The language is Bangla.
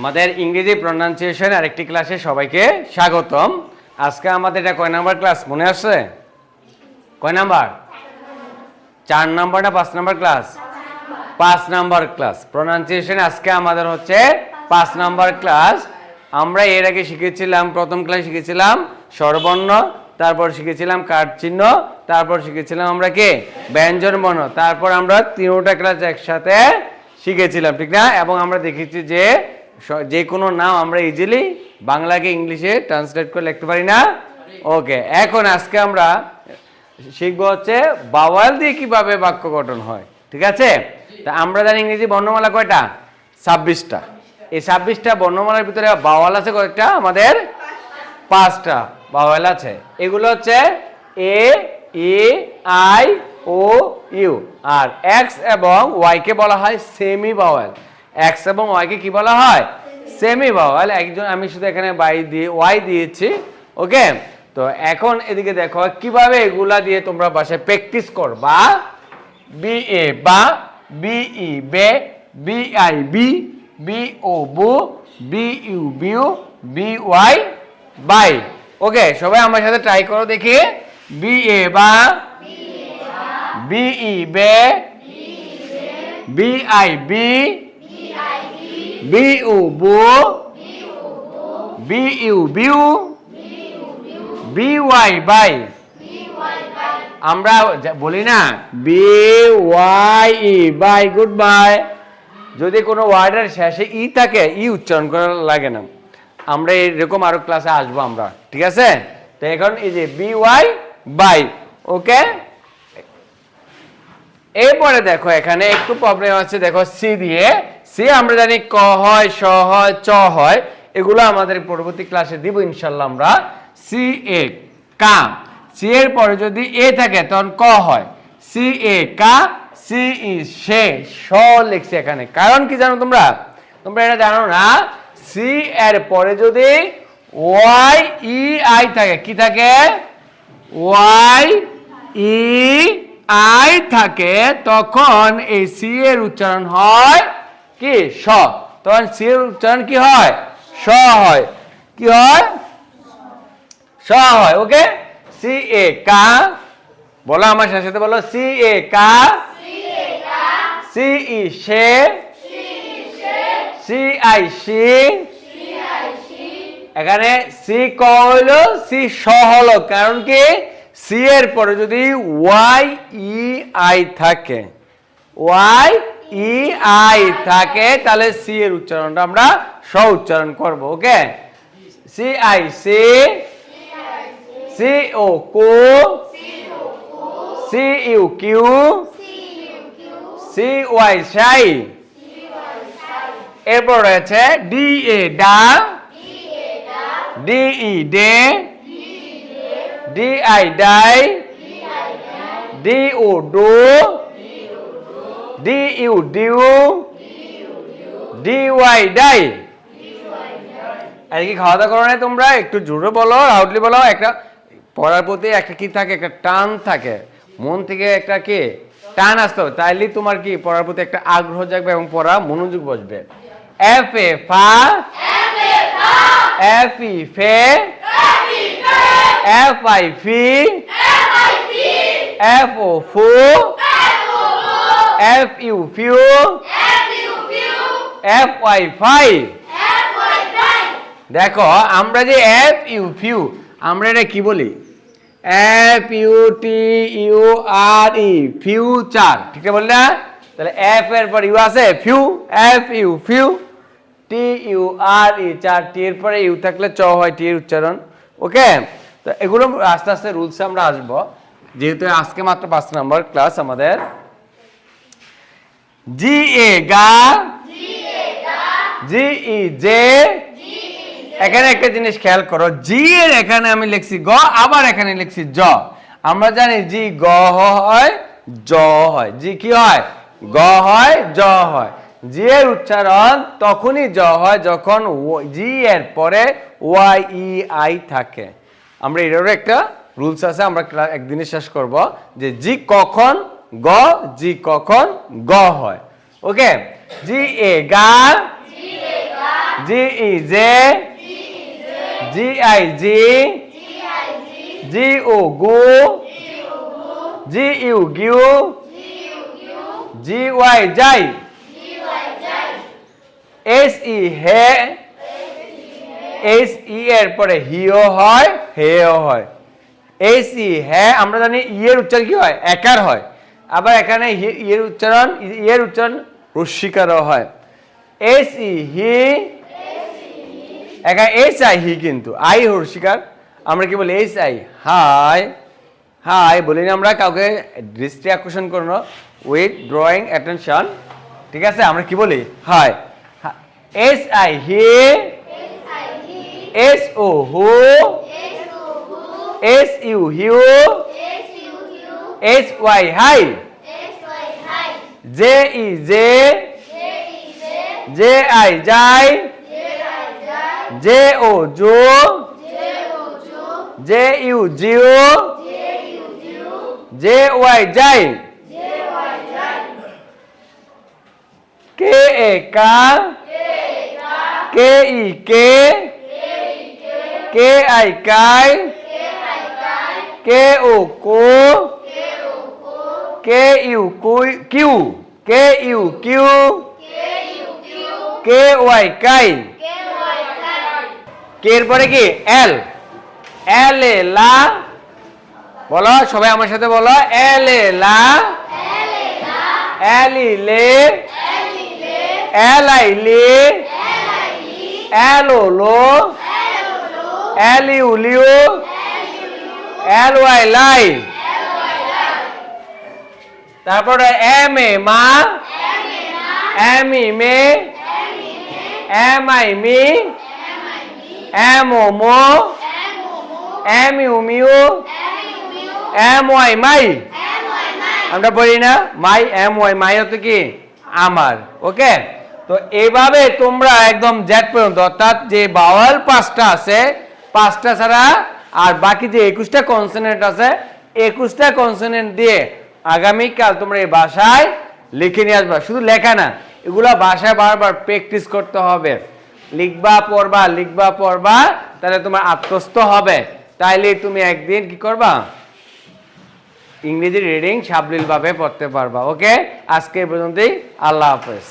আমাদের ইংরেজি প্রনাউন্সিয়েশন আরেকটি ক্লাসে সবাইকে স্বাগতম। আজকে আমাদের এটা কয় নাম্বার ক্লাস মনে আছে? কয় নাম্বার? চার নাম্বার না পাঁচ নাম্বার ক্লাস পাঁচ নাম্বার ক্লাস প্রনাউন্সিয়েশন আজকে আমাদের হচ্ছে পাঁচ নাম্বার ক্লাস আমরা এর আগে শিখেছিলাম, প্রথম ক্লাস শিখেছিলাম স্বরবর্ণ, তারপর শিখেছিলাম কাঠ চিহ্ন তারপর শিখেছিলাম আমরা কে? ব্যঞ্জন বর্ণ। তারপর আমরা তিনোটা ক্লাস একসাথে শিখেছিলাম, ঠিক না? এবং আমরা দেখেছি যে যে কোনো নাম আমরা ইজিলি বাংলাকে ইংলিশে ট্রান্সলেট করে লিখতে পারি না? ওকে এখন আজকে আমরা শিখব হচ্ছে বাওয়াল দিয়ে কীভাবে বাক্য গঠন হয় ঠিক আছে? তা আমরা জানি ইংরেজি বর্ণমালা কয়টা? ছাব্বিশটা। এই ছাব্বিশটা বর্ণমালার ভিতরে বাওয়াল আছে কয়েকটা? আমাদের পাঁচটা বাওয়াল আছে। এগুলো হচ্ছে A E I O U. R X এবং ওয়াইকে বলা হয় সেমি বাওয়াল এক্স এবং ওয়াইকে কি বলা হয়? সেমি বাওয়াল একজন আমি শুধু এখানে বাই দিয়ে ওয়াই দিয়েছি ওকে তো এখন এদিকে দেখো, কীভাবে এগুলা দিয়ে তোমরা বাসায় প্র্যাকটিস করবা? বি এ বা বিই বে বি আই বি বি ও বু বি ইউ বিউ বি ওয়াই বাই। ওকে সবাই আমার সাথে ট্রাই করো দেখি। বি এ বা বিই বে বি আই বি বি ও বু বি ইউ বিউ বি ওয়াই বাই। আমরা বলি না B Y E bye, good bye. যদি কোনো ওয়ার্ডের শেষে ই থাকে, ই উচ্চারণ করা লাগে না। আমরা এরকম আরও ক্লাসে আসব আমরা, ঠিক আছে? তো এখন এই যে বি ওয়াই বাই, ওকে? এরপরে দেখো এখানে একটু প্রবলেম আছে দেখো সি দিয়ে। সি আমরা জানি ক হয়, স হয়, চ হয়। এগুলো আমাদের পরবর্তী ক্লাসে দিব ইনশাল্লাহ আমরা সি এ কা। সি এর পরে যদি এ থাকে, তখন ক হয়? সি এ কা। সি ই সে, স লিখছে এখানে। কারণ কি জানো তোমরা? তোমরা এটা জানো না? সি এর পরে যদি ওয়াই ই আই থাকে, কি থাকে? ওয়াই ই আই থাকে, তখন এই সি এর উচ্চারণ হয় কি? স। তখন সি এর উচ্চারণ কি হয়? স হয়। কি হয়? স হয়, ওকে? সি এ কা। বলো আমার সাথে, বলো। সি এ কা। C E say C I C এখানে সি ক হইল, সি স হলো। কারণ কি? সি এর পরে যদি ওয়াই ই আই থাকে ওয়াই ই আই থাকে, তাহলে সি এর উচ্চারণটা আমরা স উচ্চারণ করব okay C I C C O co C U Q C Y সাই এরপর রয়েছে ডি এ ডা ডি ই ডে ডি আই ডাই ডি ও ডো ডি ইউ ডিউ ডি ওয়াই ডাই আর কি খাওয়া দাওয়া করো না তোমরা? একটু জোরে বলো লাউডলি বলো। একটা পড়ার প্রতি একটা কি থাকে? একটা টান থাকে। মন থেকে একটা কি? টান আসতে হবে। তাইলেই তোমার কি পড়ার প্রতি একটা আগ্রহ জাগবে এবং পড়া মনোযোগ বসবে। এফ এ ফা এফ ই ফে এফ আই ফি এফ ও ফু F U few F Y phi দেখো, আমরা যে এফ ইউ ফিউ আমরা এটা কি বলি? F U T U R E future ঠিক আছে বললি? তাহলে এফ এর পর ইউ আছে few F U few T U R E চার টি এর পরে ইউ থাকলে চ হয় টি এর উচ্চারণ। ওকে তো এগুলো আস্তে আস্তে রুলসে আমরা আসব। যেহেতু আজকে মাত্র পাঁচ নম্বর ক্লাস আমাদের। জি এ গা। জি ই জে এখানে একটা জিনিস খেয়াল করো জি এর এখানে আমি লিখছি গ, আবার এখানে লিখছি জ। আমরা জানি জি গ হয়, জ হয়। জি কি হয়? গ হয়, জ হয়। জি এর উচ্চারণ তখনই জ হয় যখন জি এর পরে ওয়াই ই আই থাকে। আমরা এটারও একটা রুলস আছে, আমরা একদিনে শেষ করব যে জি কখন গ, জি কখন গ হয়। ওকে? জি এ গা, জি E J, G I G G O গু, জি ইউ গিউ, জি ওয়াই যাই। এস ই হে এস ই এর পরে হিও হয়, হেও হয়। এইচ ই হ্যাঁ আমরা জানি ইয়ের উচ্চারণ কি হয়? একার হয়। আবার এখানে হি- ইয়ের উচ্চারণ ইয়ের উচ্চারণ রস্বীকারও হয়। এস ই হি, একা এস আই হি কিন্তু। আই হর্ষিকার আমরা কি বলি? এস আই হাই হাই বলি না আমরা, কাউকে দৃষ্টি আকর্ষণ করনো উইথ ড্রয়িং অ্যাটেনশন ঠিক আছে? আমরা কি বলি? হাই এস আই হি এস ও হু এস ইউ হিউ এস ওয়াই হাই জে ই জে জে আই যাই জে ও জো জে ইউ জিও জে ওয়াই যাই কে এ কা কে ই কে K I chi K O co K U কুই Q K U Q K Y কাই কে এর পরে কি? এল এল এ লা বলো, সবাই আমার সাথে বলো। এল এ লা এল ই লে এল আই লে এল ও লো এল ইউ ওয়াই লাই তারপরে এম এ মা M E May M I me M O Md M U মিউ এম ওয়াই মাই আমরা বলি না মাই এম ওয়াই মাই হতো কি? আমার। ওকে? তো এইভাবে তোমরা একদম জেট পর্যন্ত, অর্থাৎ যে বাওয়াল পাঁচটা আছে পাঁচটা ছাড়া, আর বাকি যে একুশটা কনসোনেন্ট আছে, একুশটা কনসোনেন্ট দিয়ে আগামীকাল তোমরা এই ভাষায় লিখে নিয়ে আসবা। শুধু লেখা না, এগুলা ভাষায় বারবার প্র্যাকটিস করতে হবে। লিখবা, পড়বা লিখবা, পড়বা, তাহলে তোমার আত্মস্থ হবে। তাইলে তুমি একদিন কি করবা? ইংরেজি রিডিং সাবলীলভাবে পড়তে পারবা ওকে আজকে পর্যন্তই, আল্লাহ হাফেজ।